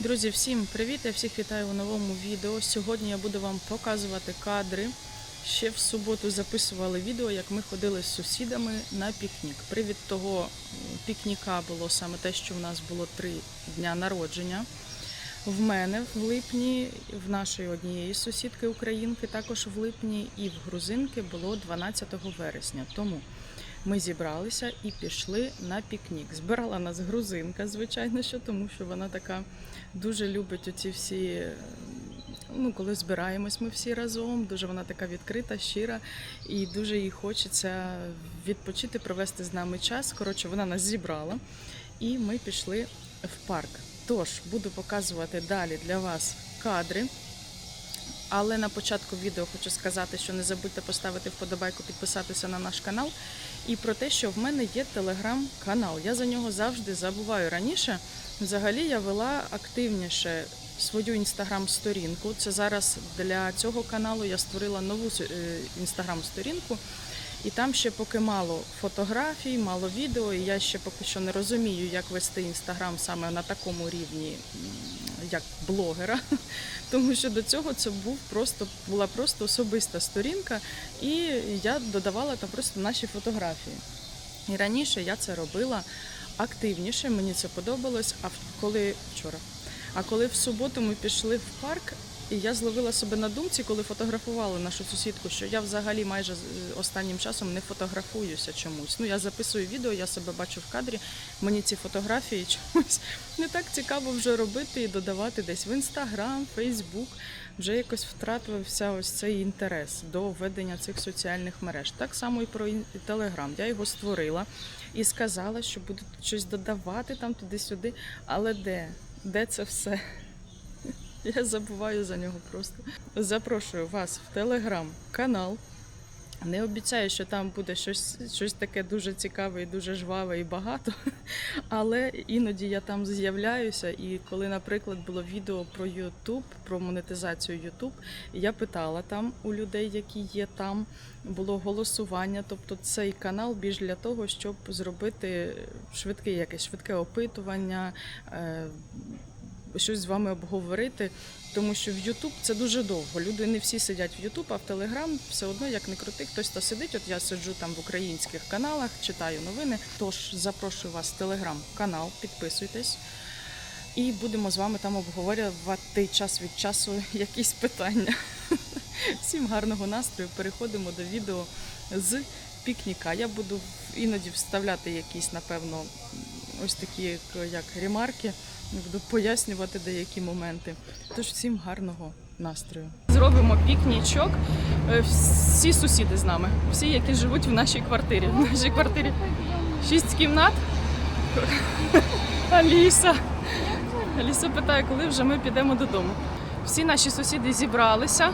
Друзі, всім привіт! Я всіх вітаю у новому відео. Сьогодні я буду вам показувати кадри. Ще в суботу записували відео, як ми ходили з сусідами на пікнік. Привід того пікніка було саме те, що в нас було три дня народження. В мене в липні, в нашої однієї сусідки українки, також в липні, і в грузинки було 12 вересня. Тому ми зібралися і пішли на пікнік. Збирала нас грузинка, звичайно, що тому що вона така дуже любить оці всі. Ну, коли збираємось ми всі разом, дуже вона така відкрита, щира, і дуже їй хочеться відпочити, провести з нами час. Коротше, вона нас зібрала, і ми пішли в парк. Тож буду показувати далі для вас кадри. Але на початку відео хочу сказати, що не забудьте поставити вподобайку, підписатися на наш канал. І про те, що в мене є телеграм-канал. Я за нього завжди забуваю. Раніше взагалі я вела активніше свою інстаграм-сторінку. Це зараз для цього каналу я створила нову е, інстаграм-сторінку. І там ще поки мало фотографій, мало відео, і я ще поки що не розумію, як вести інстаграм саме на такому рівні, як блогера. Тому що до цього це був просто була просто особиста сторінка, і я додавала там просто наші фотографії. І раніше я це робила активніше, мені це подобалось. А коли вчора, а коли в суботу ми пішли в парк, і я зловила себе на думці, коли фотографувала нашу сусідку, що я взагалі майже з- останнім часом не фотографуюся чомусь. Ну я записую відео, я себе бачу в кадрі. Мені ці фотографії чомусь не так цікаво вже робити і додавати десь в інстаграм, фейсбук. Вже якось втратився ось цей інтерес до ведення цих соціальних мереж. Так само і про телеграм. Я його створила і сказала, що буду щось додавати там туди-сюди. Але де? Де це все? Я забуваю за нього просто. Запрошую вас в телеграм-канал. Не обіцяю, що там буде щось, щось таке дуже цікаве і дуже жваве і багато. Але іноді я там з'являюся. І коли, наприклад, було відео про YouTube, про монетизацію YouTube, я питала там у людей, які є там, було голосування. Тобто цей канал більш для того, щоб зробити швидке якесь швидке опитування, е, щось з вами обговорити. Тому що в YouTube це дуже довго. Люди не всі сидять в YouTube, а в Telegram все одно, як не крути, хтось то сидить. От я сиджу там в українських каналах, читаю новини. Тож запрошую вас в Telegram канал, підписуйтесь. І будемо з вами там обговорювати час від часу якісь питання. Всім гарного настрою. Переходимо до відео з пікніка. Я буду іноді вставляти якісь, напевно, ось такі як ремарки. Буду пояснювати деякі моменти. Тож всім гарного настрою. Зробимо пікнічок. Е, Всі сусіди з нами, всі, які живуть в нашій квартирі. В нашій квартирі шість кімнат. Аліса. Аліса питає, коли вже ми підемо додому. Всі наші сусіди зібралися.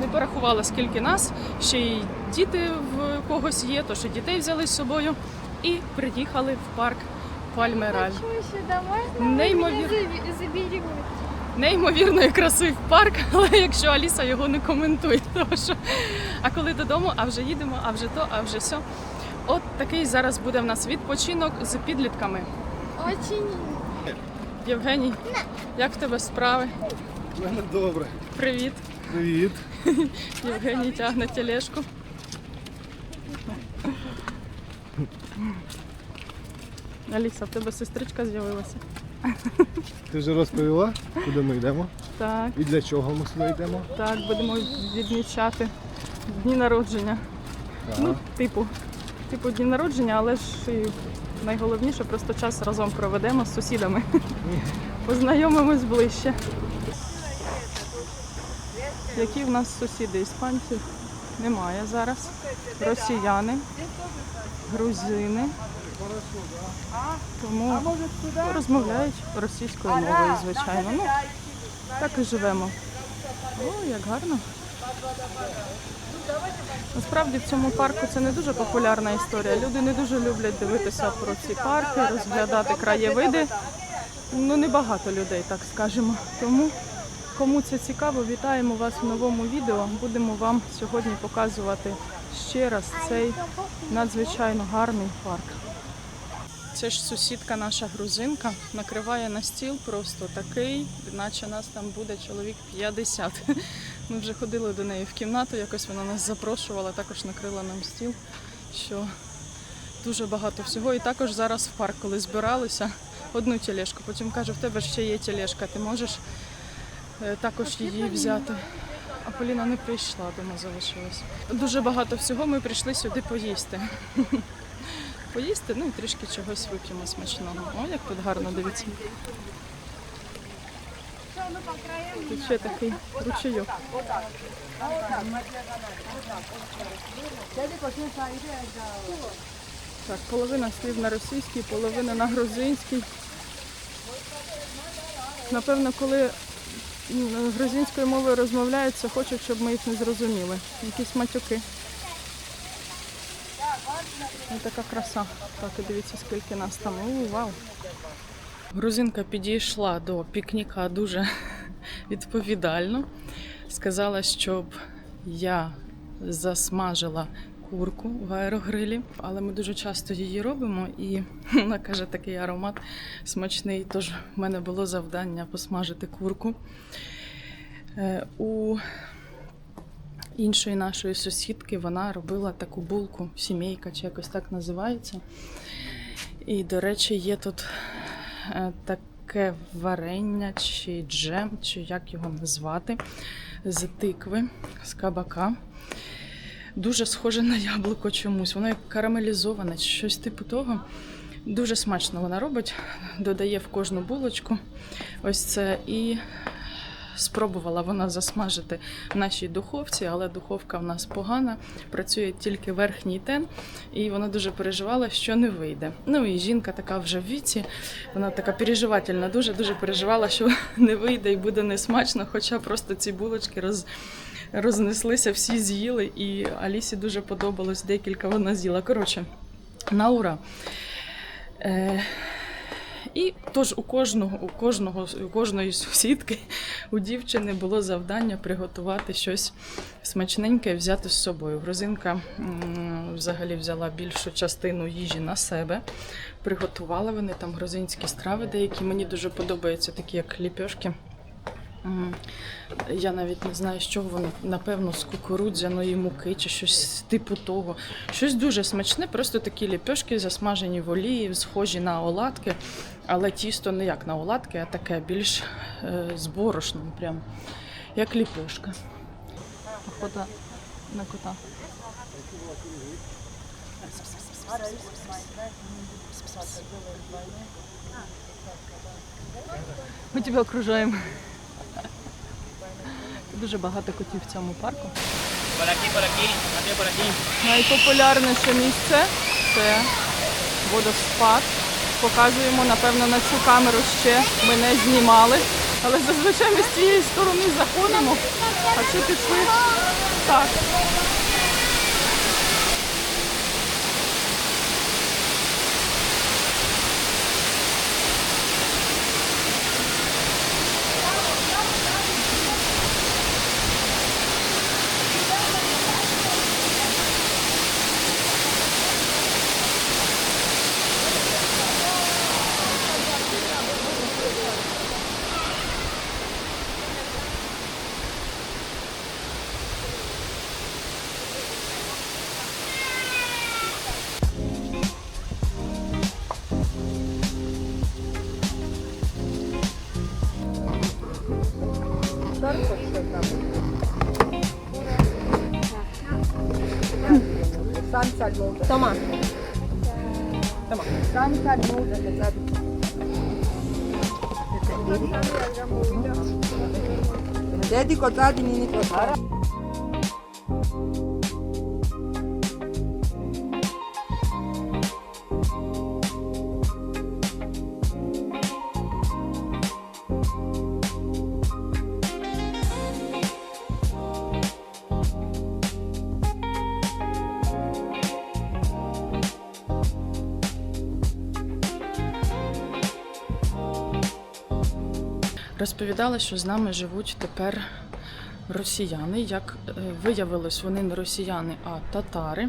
Не порахувала, скільки нас. Ще й діти в когось є, то що дітей взяли з собою. І приїхали в парк Пальмераль. Неймовір-. Неймовірної краси в парк, але якщо Аліса його не коментує, тому що а коли додому, а вже їдемо, а вже то, а вже все. От такий зараз буде в нас відпочинок з підлітками. Очень. Євгеній, як в тебе справи? У мене добре. Привіт. Привіт. Євгеній тягне тележку. Аліса, в тебе сестричка з'явилася. Ти вже розповіла, куди ми йдемо Так, і для чого ми сюди йдемо? так, будемо відмічати дні народження. Ну, типу, типу дні народження, але ж і найголовніше просто час разом проведемо з сусідами. Познайомимось ближче. Які в нас сусіди? Іспанців немає зараз. Росіяни, грузини. Тому розмовляють російською мовою, звичайно. Ну, так і живемо. О, як гарно. Насправді в цьому парку це не дуже популярна історія. Люди не дуже люблять дивитися про ці парки, розглядати краєвиди. Ну, небагато людей, так скажемо. Тому, кому це цікаво, вітаємо вас в новому відео. Будемо вам сьогодні показувати ще раз цей надзвичайно гарний парк. Це ж сусідка наша грузинка, накриває на стіл просто такий, наче нас там буде чоловік 50. Ми вже ходили до неї в кімнату, якось вона нас запрошувала, також накрила нам стіл, що дуже багато всього. І також зараз в парк, коли збиралися, одну тележку. Потім каже, в тебе ще є тележка, ти можеш е, також її взяти. А Поліна не прийшла, дома залишилась. Дуже багато всього. Ми прийшли сюди поїсти. Поїсти, ну і трішки чогось вип'ємо смачного. О, як тут гарно дивіться. Ще такий ручейок. Так, половина слів на російській, половина на грузинській. Напевно, коли грузинською мовою розмовляються, хочуть, щоб ми їх не зрозуміли. Якісь матюки. Ось така краса. Так, дивіться, скільки нас там. У, вау. Грузинка підійшла до пікніка дуже відповідально. Сказала, щоб я засмажила курку в аерогрилі, але ми дуже часто її робимо, і вона каже, такий аромат смачний. Тож в мене було завдання посмажити курку. Е, У іншої нашої сусідки вона робила таку булку, сімейка чи якось так називається. І, до речі, є тут е, таке варення чи джем, чи як його назвати, з тикви, з кабака. Дуже схоже на яблуко чомусь. Воно як карамелізоване, щось типу того. Дуже смачно вона робить, додає в кожну булочку. Ось це і спробувала вона засмажити в нашій духовці, але духовка в нас погана, працює тільки верхній тен, і вона дуже переживала, що не вийде. Ну і жінка така вже в віці, вона така переживательна, дуже дуже переживала, що не вийде і буде несмачно, хоча просто ці булочки роз. Рознеслися, всі з'їли, і Алісі дуже подобалось, декілька вона з'їла. Коротше, на ура. Е, і тож у кожного, у кожного, у кожної сусідки, у дівчини було завдання приготувати щось смачненьке взяти з собою. Грузинка взагалі взяла більшу частину їжі на себе. Приготувала вони там грузинські страви, деякі мені дуже подобаються, такі як ліпьошки. Я навіть не знаю, з чого вони, напевно, з кукурудзяної муки чи щось типу того. Щось дуже смачне, просто такі ліпьошки засмажені в олії, схожі на оладки, але тісто не як на оладки, а таке більш е, з борошном, прям як ліпьошка. Охота на кота. Ми тебе окружаємо. Дуже багато котів в цьому парку. Найпопулярніше місце це водоспад. Показуємо, напевно, на цю камеру ще ми не знімали. Але зазвичай ми з цієї сторони заходимо, а це пішли так. güzel bir olacak. Tamam. Tamam. Daha güzel bir olacak. Dedi kotar dinini kotar. Розповідала, що з нами живуть тепер росіяни. Як е, виявилось, вони не росіяни, а татари.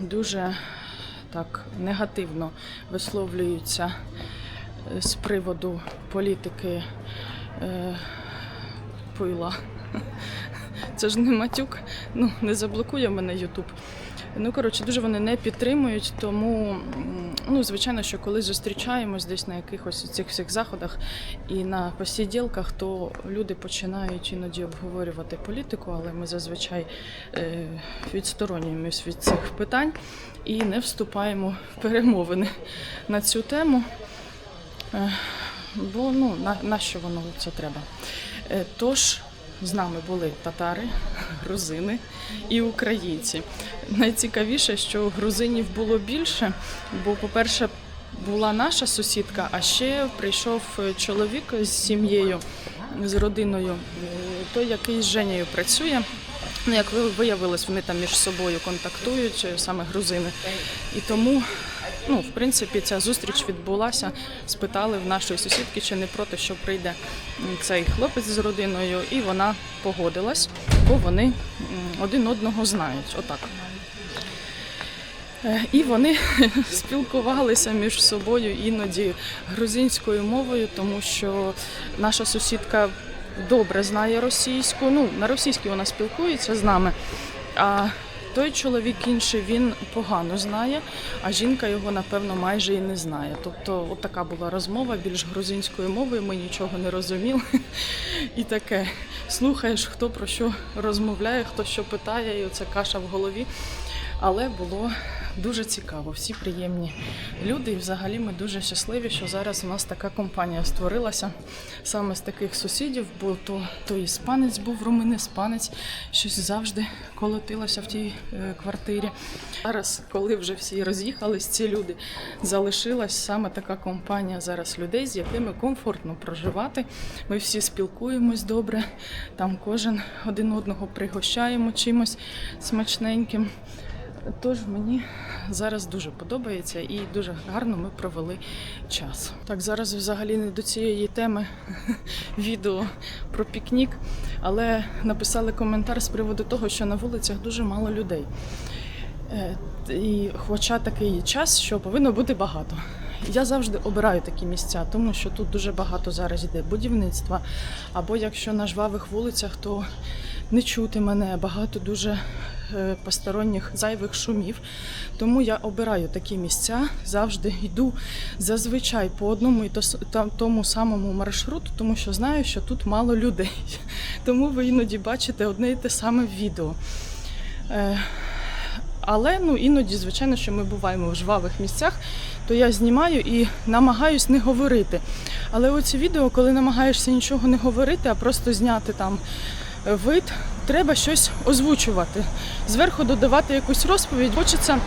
Дуже так негативно висловлюються е, з приводу політики е, пила. Це ж не матюк, ну не заблокує мене Ютуб. Ну, коротше, дуже вони не підтримують, тому ну, звичайно, що коли зустрічаємось десь на якихось цих всіх заходах і на посіділках, то люди починають іноді обговорювати політику, але ми зазвичай е, відсторонюємось від цих питань і не вступаємо в перемовини на цю тему. Е, бо ну, на, на що воно це треба? Е, Тож з нами були татари, грузини і українці. Найцікавіше, що грузинів було більше, бо, по-перше, була наша сусідка, а ще прийшов е, чоловік з сім'єю, з родиною, той, який з Женєю працює. Ну, як ви- виявилось, вони там між собою контактують, е, саме грузини. І тому, ну, в принципі, ця зустріч відбулася. Спитали в нашої сусідки, чи не проти, що прийде цей хлопець з родиною, і вона погодилась, бо вони один одного знають. Отак. Е, І вони спілкувалися між собою іноді грузинською мовою, тому що наша сусідка добре знає російську. Ну, на російській вона спілкується з нами. А той чоловік інший він погано знає, а жінка його, напевно, майже і не знає. Тобто, от така була розмова більш грузинською мовою, ми нічого не розуміли. І таке слухаєш, хто про що розмовляє, хто що питає, і оця каша в голові. Але було дуже цікаво, всі приємні люди. І взагалі ми дуже щасливі, що зараз у нас така компанія створилася саме з таких сусідів, бо то, то іспанець був румин, іспанець, щось завжди колотилося в тій е, квартирі. Зараз, коли вже всі роз'їхались, ці люди залишилась саме така компанія зараз людей, з якими комфортно проживати. Ми всі спілкуємось добре, там кожен один одного пригощаємо чимось смачненьким. Тож мені зараз дуже подобається і дуже гарно ми провели час. Так, зараз взагалі не до цієї теми відео про пікнік, але написали коментар з приводу того, що на вулицях дуже мало людей. Е, І хоча такий час, що повинно бути багато. Я завжди обираю такі місця, тому що тут дуже багато зараз йде будівництва. Або якщо на жвавих вулицях, то не чути мене, багато дуже посторонніх зайвих шумів. Тому я обираю такі місця, завжди йду зазвичай по одному і тому самому маршруту, тому що знаю, що тут мало людей. Тому ви іноді бачите одне і те саме відео. Е, але ну іноді, звичайно, що ми буваємо в жвавих місцях, то я знімаю і намагаюсь не говорити. Але оці відео, коли намагаєшся нічого не говорити, а просто зняти там е, вид, треба щось озвучувати. Зверху додавати якусь розповідь. Хочеться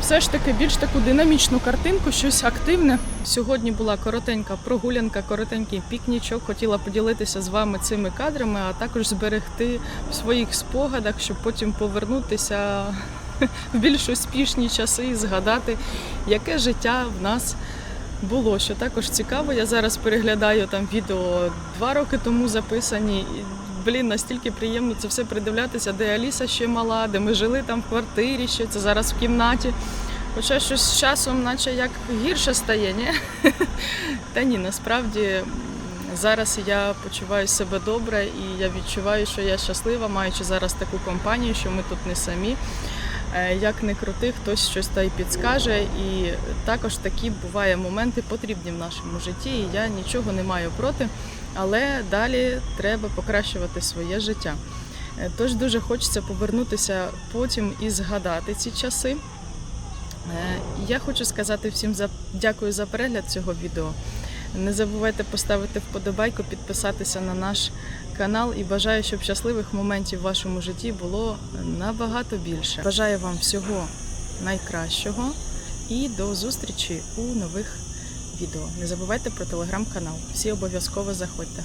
все ж таки більш таку динамічну картинку, щось активне. Сьогодні була коротенька прогулянка, коротенький пікнічок. Хотіла поділитися з вами цими кадрами, а також зберегти в своїх спогадах, щоб потім повернутися в більш успішні часи і згадати, яке життя в нас було. Що також цікаво, я зараз переглядаю там відео два роки тому записані. Блін, настільки приємно це все придивлятися, де Аліса ще мала, де ми жили там в квартирі, ще це зараз в кімнаті. Хоча щось з часом, наче як гірше стає, ні? Та ні, насправді зараз я почуваю себе добре і я відчуваю, що я щаслива, маючи зараз таку компанію, що ми тут не самі. Е, Як не крути, хтось щось та й підскаже. І також такі буває моменти потрібні в нашому житті. І я нічого не маю проти, але далі треба покращувати своє життя. Е, Тож дуже хочеться повернутися потім і згадати ці часи. Е, Я хочу сказати всім за дякую за перегляд цього відео. Не забувайте поставити вподобайку, підписатися на наш канал і бажаю, щоб щасливих моментів в вашому житті було набагато більше. Бажаю вам всього найкращого і до зустрічі у нових відео. Не забувайте про телеграм-канал. Всі обов'язково заходьте.